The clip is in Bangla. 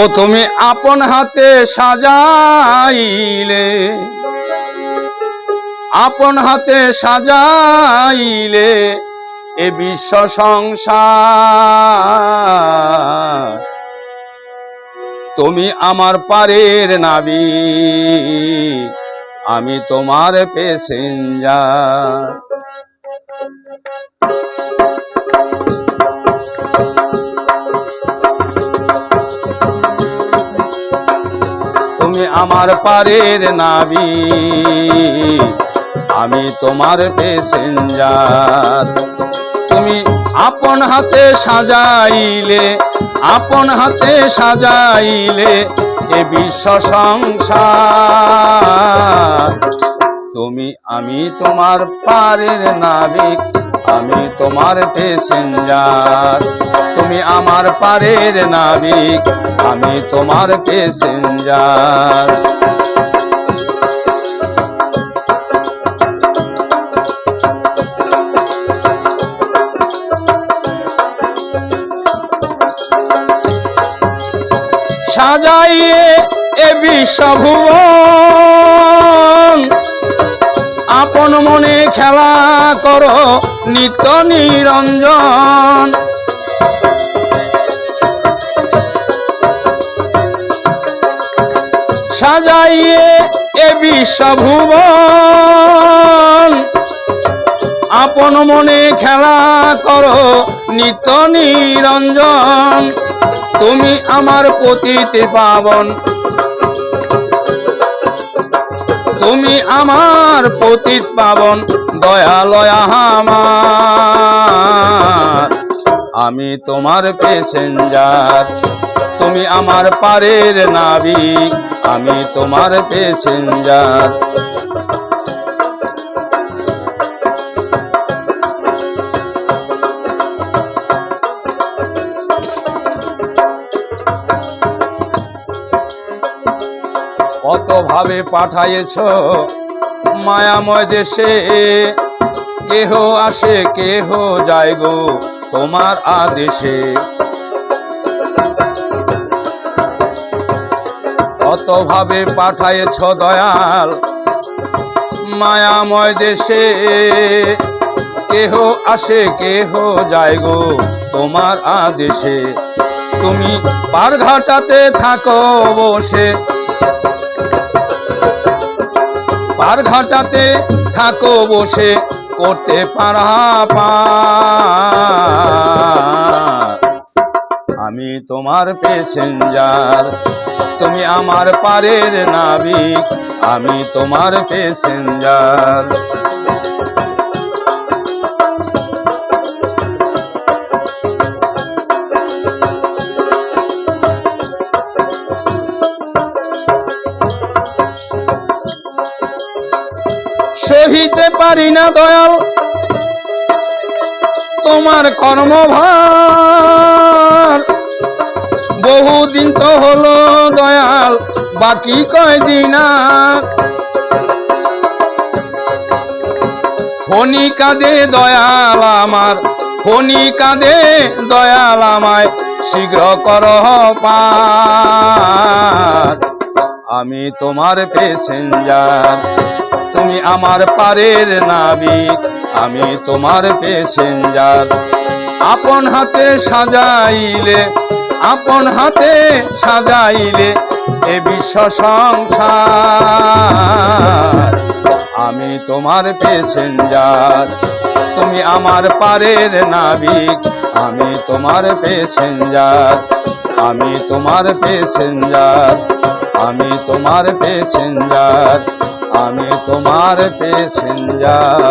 ও তুমি আপন হাতে সাজাইলে। আপন হাতে সাজাইলে এ বিশ্ব সংসার। তুমি আমার পারের নাবি আমি তোমার পেসেঞ্জার তুমি আমার পারের নাবি। আমি তোমার পেসেঞ্জার তুমি আপন হাতে সাজাইলে, আপন হাতে সাজাইলে এ বিশ্ব সংসার। তুমি আমি তোমার পারের নাবিক, আমি তোমার পেসেঞ্জার তুমি আমার পারের নাবিক, আমি তোমার পেসেঞ্জার সাজাইয়ে এ বিশ্বভুবন আপন মনে খেলা করো নিত্য নিরঞ্জন। সাজাইয়ে এ বিশ্বভুবন। আপন মনে খেলা করো নিত্য নিরঞ্জন। তুমি আমার পতিতে পাবন। তুমি আমার পতিত পাবন। দয়ালয়া আমার আমি তোমার পেসেঞ্জার তুমি আমার পারের নাবিক আমি তোমার পেসেঞ্জার কত ভাবে পাঠাইছ মায়াময় দেশে? কেহ আসে, কেহ যায় গো? তোমার আদেশে। কত ভাবে পাঠাইছ দয়াল মায়াময় দেশে। কেহ আসে, কেহ যায় গো তোমার আদেশে। তুমি পার ঘাটাতে থাকো বসে। পার ঘাটাতে থাকো বসে। করতে। আমি তোমার প্যাসেঞ্জার তুমি আমার পারের নাবিক আমি তোমার পেসেঞ্জার পারি না দয়াল। তোমার কর্মভার বহুদিন তো হলো দয়াল, বাকি কয়দিন ফণি কাঁদে দয়াল আমার, ফণি কাঁদে দয়াল আমায়, শীঘ্র কর আমি তোমার পেসেঞ্জার তুমি আমার পারের নাবিক আমি তোমার পেসেঞ্জার আপন হাতে সাজাইলে, আপন হাতে সাজাইলে এ বিশ্ব সংসার। আমি তোমার পেসেঞ্জার তুমি আমার পারের নাবিক আমি তোমার পেসেঞ্জার আমি তোমার পেসেঞ্জার আমি তোমার পেসেঞ্জার আমি তোমার পেসেঞ্জার